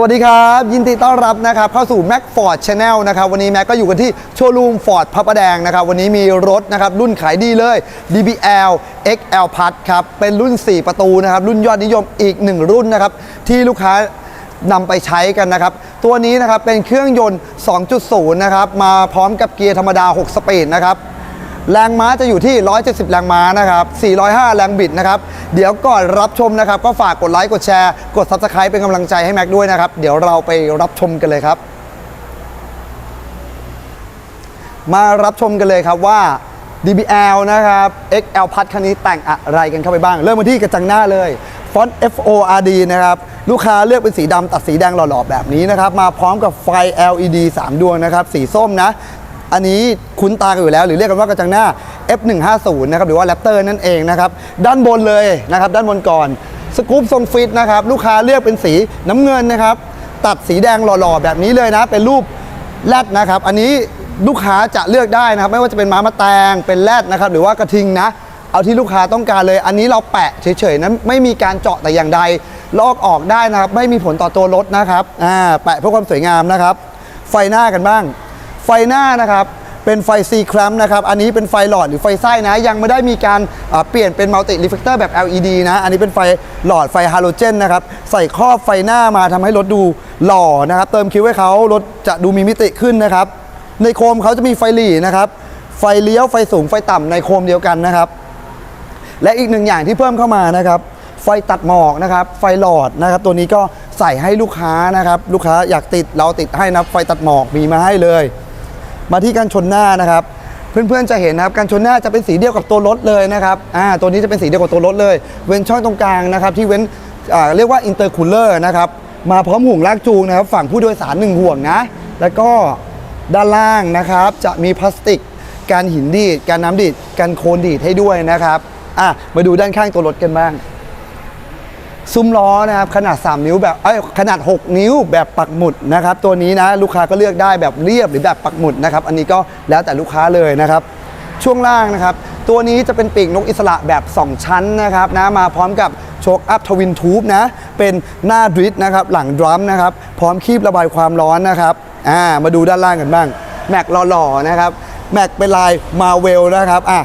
สวัสดีครับ ยินดีต้อนรับนะครับเข้าสู่ Mac Ford Channel นะครับวันนี้แม็กก็อยู่กันที่โชว์รูม Ford พระประแดงนะครับวันนี้มีรถนะครับรุ่นขายดีเลย DBL XL Plus ครับเป็นรุ่น 4 ประตูนะครับรุ่นยอดนิยมอีก 1 รุ่นนะครับที่ลูกค้านำไปใช้กันนะครับ ตัวนี้นะครับเป็นเครื่องยนต์ 2.0 นะครับมาพร้อมกับเกียร์ธรรมดา 6 สปีดนะครับ แรงม้าจะอยู่ที่ 170 แรงม้านะครับ 405 แรงบิดนะครับ เดี๋ยวก่อนรับชมนะครับ ก็ฝากกดไลค์ กดแชร์ กด Subscribe เป็นกำลังใจให้แม็กด้วยนะครับ เดี๋ยวเราไปรับชมกันเลยครับ มารับชมกันเลยครับว่า DBL นะครับ XL พัดคันนี้แต่งอะไรกันเข้าไปบ้าง เริ่มมาที่กระจังหน้าเลยฟอนต์ FORD นะครับ ลูกค้าเลือกเป็นสีดำตัดสีแดงหล่อๆแบบนี้นะครับ มาพร้อมกับไฟ LED 3 ดวงนะครับ สีส้มนะ อันนี้คุ้นตากันอยู่แล้ว หรือเรียกกันว่ากระจังหน้า F150 นะครับหรือว่า Raptor นั่นเองนะครับด้านบนเลยนะครับด้านบนก่อนสกู๊ปทรงฟิตนะครับลูกค้าเลือกเป็นสีน้ำเงินนะครับตัดสีแดงหล่อๆ แบบนี้เลยนะ เป็นรูปแรดนะครับ อันนี้ลูกค้าจะเลือกได้นะครับ ไม่ว่าจะเป็นม้ามะแตงเป็นแรดนะครับ หรือว่ากระทิงนะ เอาที่ลูกค้าต้องการเลย อันนี้เราแปะเฉยๆนะไม่มีการเจาะแต่อย่างใด ลอกออกได้นะครับ ไม่มีผลต่อตัวรถนะครับอ่าแปะเพื่อความสวยงามนะครับ ไฟหน้ากันบ้าง ไฟหน้านะครับเป็นไฟ C ครัมนะครับ อันนี้เป็นไฟหลอดหรือไฟไส้นะ ยังไม่ได้มีการเปลี่ยนเป็นมัลติรีเฟกเตอร์แบบ LED นะ อันนี้เป็นไฟหลอดไฟฮาโลเจนนะครับ ใส่ครอบไฟหน้ามาทำให้รถดูหล่อนะครับ เติมคิ้วให้เขารถจะดูมีมิติขึ้นนะครับ ในโคมเขาจะมีไฟหลีนะครับ ไฟเลี้ยวไฟสูงไฟต่ำในโคมเดียวกันนะครับ และอีกหนึ่งอย่างที่เพิ่มเข้ามานะครับไฟตัดหมอกนะครับ ไฟหลอดนะครับ ตัวนี้ก็ใส่ให้ลูกค้านะครับ ลูกค้าอยากติดเราติดให้นะไฟตัดหมอกมีมาให้เลย มาที่การชนหน้านะครับ เพื่อนๆจะเห็นนะครับการชนหน้าจะเป็นสีเดียวกับตัวรถเลยนะครับอ่าตัวนี้จะเป็นสีเดียวกับตัวรถเลย เว้นช่องตรงกลางนะครับที่เว้นอ่าเรียกว่าอินเตอร์คูลเลอร์นะครับมาพร้อมห่วงลากจูงนะครับ ฝั่งผู้โดยสารหนึ่งห่วงนะ แล้วก็ด้านล่างนะครับ จะมีพลาสติกการหินดีดการน้ำดีดการโคลนดีดให้ด้วยนะครับอะมาดูด้านข้างตัวรถกันบ้าง ซุ้มล้อนะครับขนาด 3 นิ้วแบบเอ้ยขนาด 6 นิ้วแบบปักหมุดนะครับตัวนี้นะลูกค้าก็เลือกได้แบบเรียบหรือแบบปักหมุดนะครับอันนี้ก็แล้วแต่ลูกค้าเลยนะครับ ช่วงล่างนะครับ ตัวนี้จะเป็นปีกนกอิสระแบบ 2 ชั้นนะครับนะมาพร้อมกับโชคอัพทวินทูบนะเป็นหน้าดริฟต์นะครับหลังดรัมนะครับพร้อมคีบระบายความร้อนนะครับอ่ามาดูด้านล่างกันบ้างแม็กหล่อๆนะครับแม็กเป็นลายมาเวลนะครับอะ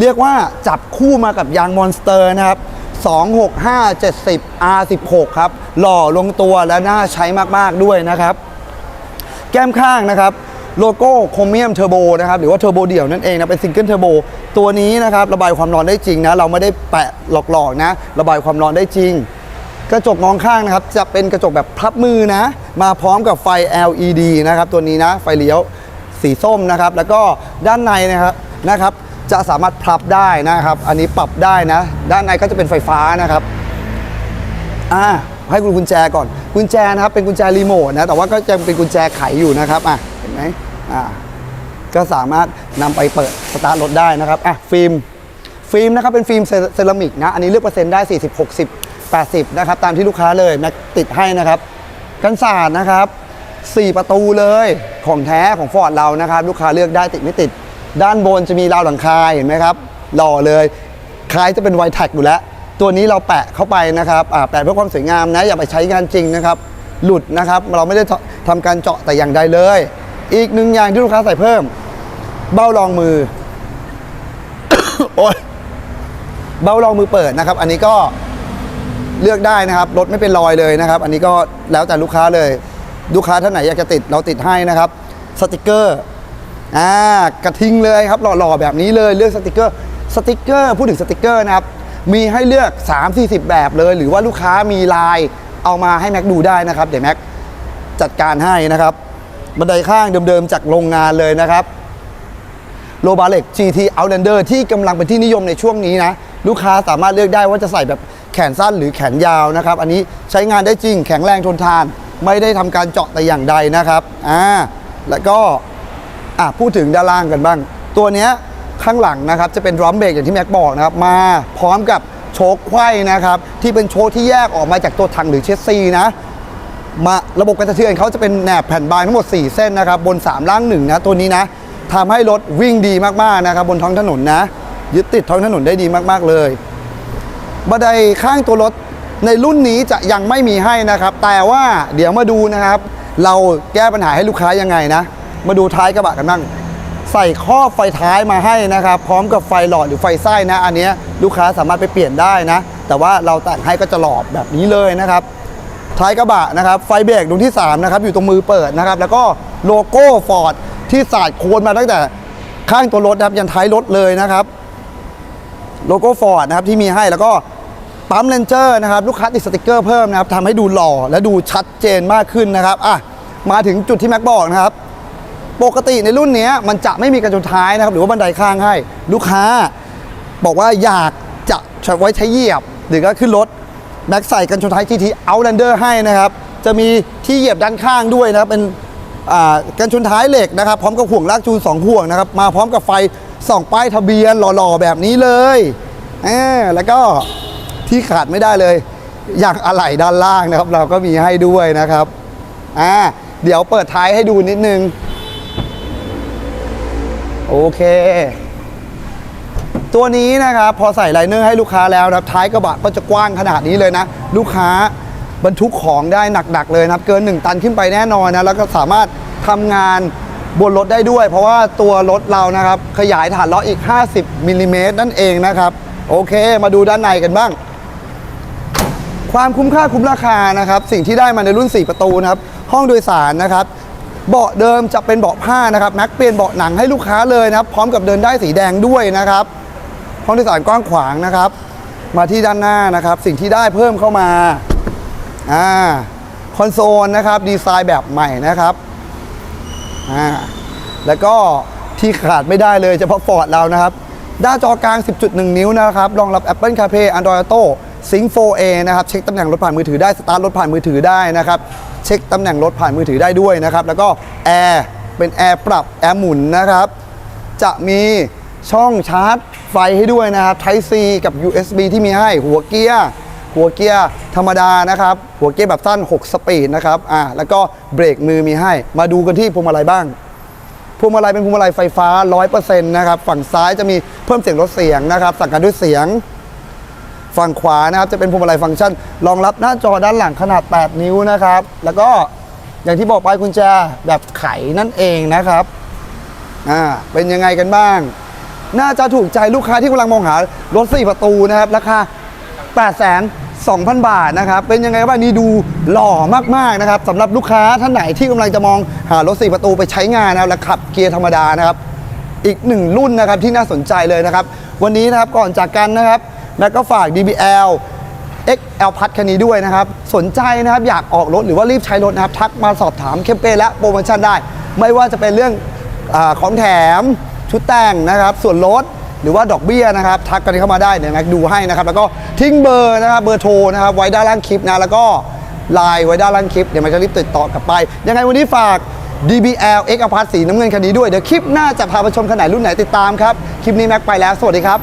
เรียกว่าจับคู่มากับยางมอนสเตอร์นะครับ 26570 R16 ครับ หล่อลงตัวและน่าใช้มาก ๆ ด้วยนะครับ แก้มข้างนะครับโลโก้โครเมียมเทอร์โบนะครับหรือว่าเทอร์โบเดี่ยวนั่นเองนะ เป็นซิงเกิลเทอร์โบตัวนี้นะครับ ระบายความร้อนได้จริงนะ เราไม่ได้แปะหลอกๆนะ ระบายความร้อนได้จริง กระจกมองข้างนะครับ จะเป็นกระจกแบบพับมือนะ มาพร้อมกับไฟ LED นะครับ ตัวนี้นะ ไฟเลี้ยวสีส้มนะครับ แล้วก็ด้านในนะครับนะครับ จะสามารถพับได้นะครับ อันนี้ปรับได้นะ ด้านในก็จะเป็นไฟฟ้านะครับอ่าให้คุณกุญแจก่อน กุญแจนะครับเป็นกุญแจรีโมทนะแต่ว่าก็จะเป็นกุญแจไขอยู่นะครับอะเห็นไหมอ่าก็สามารถนำไปเปิดสตาร์ทรถได้นะครับอะฟิล์มฟิล์มนะครับเป็นฟิล์มเซเซรามิกนะอันนี้เลือกเปอร์เซ็นต์ได้ 40 60 80 นะครับ ตามที่ลูกค้าเลยแม็กติดให้นะครับ กันศาสตร์นะครับ 4 ประตูเลยของแท้ของฟอร์ดเรานะครับ ลูกค้าเลือกได้ติดไม่ติด ด้านบนจะมีราวหลังคาเห็นไหมครับหล่อเลย คล้ายจะเป็นไวแท็กอยู่แล้ว ตัวนี้เราแปะเข้าไปนะครับแปะเพื่อความสวยงามนะอย่าไปใช้งานจริงนะครับ หลุดนะครับ เราไม่ได้ทำการเจาะแต่อย่างใดเลย อีกหนึ่งอย่างที่ลูกค้าใส่เพิ่ม เบ้ารองมือโอ้ยเบ้ารองมือเปิดนะครับ อันนี้ก็เลือกได้นะครับรถไม่เป็นรอยเลยนะครับ อันนี้ก็แล้วแต่ลูกค้าเลย ลูกค้าท่านไหนอยากจะติดเราติดให้นะครับสติกเกอร์ อ่ากระทิงเลยครับหล่อๆแบบนี้เลยเลือกสติกเกอร์สติกเกอร์พูดถึงสติกเกอร์นะครับมีให้เลือก 3-40 แบบเลย หรือว่าลูกค้ามีลายเอามาให้แม็กดูได้นะครับ เดี๋ยวแม็กจัดการให้นะครับ บันไดข้างเดิมๆจากโรงงานเลยนะครับโลบาเล็ก GT Outlander ที่กำลังเป็นที่นิยมในช่วงนี้นะ ลูกค้าสามารถเลือกได้ว่าจะใส่แบบแขนสั้นหรือแขนยาวนะครับ อันนี้ใช้งานได้จริงแข็งแรงทนทาน ไม่ได้ทำการเจาะแต่อย่างใดนะครับอ่าแล้วก็ อะพูดถึงด้านล่างกันบ้าง ตัวเนี้ยข้างหลังนะครับจะเป็นดรัมเบรกอย่างที่แม็กบอกนะครับมาพร้อมกับโชคไขว้นะครับที่เป็นโชคที่แยกออกมาจากตัวถังหรือเชสซีนะมาระบบการสะเทือนเขาจะเป็นแหนบแผ่นบางทั้งหมด 4 เส้นนะครับบน 3 ล่าง1นะตัวนี้นะทำให้รถวิ่งดีมากๆนะครับบนท้องถนนนะ ยึดติดท้องถนนได้ดีมากๆเลยบันไดข้างตัวรถในรุ่นนี้จะยังไม่มีให้นะครับ แต่ว่าเดี๋ยวมาดูนะครับ เราแก้ปัญหาให้ลูกค้ายังไงนะ มาดูท้ายกระบะกันบ้างใส่ข้อบไฟท้ายมาให้นะครับ พร้อมกับไฟหลอดหรือไฟไส้นะ อันนี้ลูกค้าสามารถไปเปลี่ยนได้นะ แต่ว่าเราแต่งให้ก็จะหลอดแบบนี้เลยนะครับท้ายกระบะนะครับ ไฟเบรกดวงที่3นะครับอยู่ตรงมือเปิดนะครับ แล้วก็โลโก้ฟอร์ดที่สาดโคนมาตั้งแต่ข้างตัวรถนะครับยันท้ายรถเลยนะครับ โลโก้ฟอร์ดนะครับที่มีให้แล้วก็ปั๊มเลนเจอร์นะครับลูกค้าติดสติกเกอร์เพิ่มนะครับทำให้ดูหล่อและดูชัดเจนมากขึ้นนะครับอะมาถึงจุดที่แม็กบอกนะครับ ปกติในรุ่นเนี้ยมันจะไม่มีกระจกท้ายนะครับ หรือว่าบันไดข้างให้ ลูกค้า บอกว่าอยากจะไว้ใช้เหยียบ หรือก็ขึ้นรถแม็กใส่กันชนท้าย GT Outlander ให้นะครับ จะมีที่เหยียบด้านข้างด้วยนะครับ เป็นกันชนท้ายเหล็กนะครับ พร้อมกับห่วงลากจูน2ห่วงนะครับ มาพร้อมกับไฟส่องป้ายทะเบียนหล่อๆแบบนี้เลยแล้วก็ที่ขาดไม่ได้เลยอย่างอะไหล่ด้านล่างนะครับ เราก็มีให้ด้วยนะครับอ่าเดี๋ยวเปิดท้ายให้ดูนิดนึง โอเค ตัวนี้นะครับพอใส่ไลเนอร์ให้ลูกค้าแล้วนะครับท้ายกระบะก็จะกว้างขนาดนี้เลยนะ ลูกค้าบรรทุกของได้หนักๆเลยนะครับ เกิน 1 ตันขึ้นไปแน่นอนนะแล้วก็สามารถทำงานบนรถได้ด้วย เพราะว่าตัวรถเรานะครับ ขยายฐานล้ออีก 50มิลลิเมตรนั่นเองนะครับ โอเค มาดูด้านในกันบ้าง ความคุ้มค่าคุ้มราคานะครับ สิ่งที่ได้มาในรุ่น 4 ประตูนะครับ ห้องโดยสารนะครับ เบาะเดิมจะเป็นเบาะผ้านะครับแม็กเปลี่ยนเบาะหนังให้ลูกค้าเลยนะครับ พร้อมกับเดินได้สีแดงด้วยนะครับห้องโดยสารกว้างขวางนะครับ มาที่ด้านหน้านะครับ สิ่งที่ได้เพิ่มเข้ามาอ่าคอนโซลนะครับดีไซน์แบบใหม่นะครับอ่าแล้วก็ที่ขาดไม่ได้เลยเฉพาะฟอร์ดเรานะครับ ด้านจอกลาง 10.1 นิ้วนะครับ รองรับ Apple CarPlay Android Auto Sync 4A นะครับเช็คตำแหน่งรถผ่านมือถือได้สตาร์ทรถผ่านมือถือได้นะครับเช็คตำแหน่งรถผ่านมือถือได้ด้วยนะครับแล้วก็แอร์เป็นแอร์ปรับแอร์หมุนนะครับจะมีช่องชาร์จไฟให้ด้วยนะครับ Type C กับ USB ที่มีให้หัวเกียร์หัวเกียร์ธรรมดานะครับ หัวเกียร์แบบสั้น 6 สปีดนะครับอ่าแล้วก็เบรกมือมีให้ มาดูกันที่พวงมาลัยบ้างพวงมาลัยเป็นพวงมาลัยไฟฟ้า 100%นะครับ ฝั่งซ้ายจะมีเพิ่มเสียงลดเสียงนะครับ สั่งการด้วยเสียง ฝั่งขวานะครับจะเป็นพวงมาลัยฟังก์ชันรองรับหน้าจอด้านหลังขนาด 8 นิ้วนะครับ แล้วก็อย่างที่บอกไปกุญแจแบบไขนั่นเองนะครับอ่าเป็นยังไงกันบ้าง น่าจะถูกใจลูกค้าที่กำลังมองหารถ 4 ประตูนะครับ ราคา 8 2 0 0 0 บาทนะครับ เป็นยังไงบ้างนี่ดูหล่อมากๆนะครับสำหรับลูกค้าท่านไหนที่กำลังจะมองหารถ 4 ประตูไปใช้งานนะครับและขับเกียร์ธรรมดานะครับ อีกหนึ่งรุ่นนะครับที่น่าสนใจเลยนะครับ วันนี้นะครับก่อนจากกันนะครับ แม็กก็ฝาก DBL XL พัดคันนี้ด้วยนะครับ สนใจนะครับอยากออกรถหรือว่ารีบใช้รถนะครับ ทักมาสอบถามเข้มเป้และโปรโมชั่นได้ ไม่ว่าจะเป็นเรื่องอของแถมชุดแต่งนะครับ ส่วนลดหรือว่าดอกเบี้ยนะครับ ทักกันเข้ามาได้เดี๋ยวแม็กดูให้นะครับ แล้วก็ทิ้งเบอร์นะครับเบอร์โทรนะครับไว้ด้านล่างคลิปนะแล้วก็ไลน์ไว้ด้านล่างคลิปเดี๋ยวแม็กจะรีบติดต่อกลับไป ยังไงวันนี้ฝาก DBL X อพาร์สีน้ำเงินคันนี้ด้วยเดี๋ยวคลิปหน้าจะพาไปชมขนาดรุ่นไหนติดตามครับคลิปนี้แม็กไปแล้วสวัสดีครับ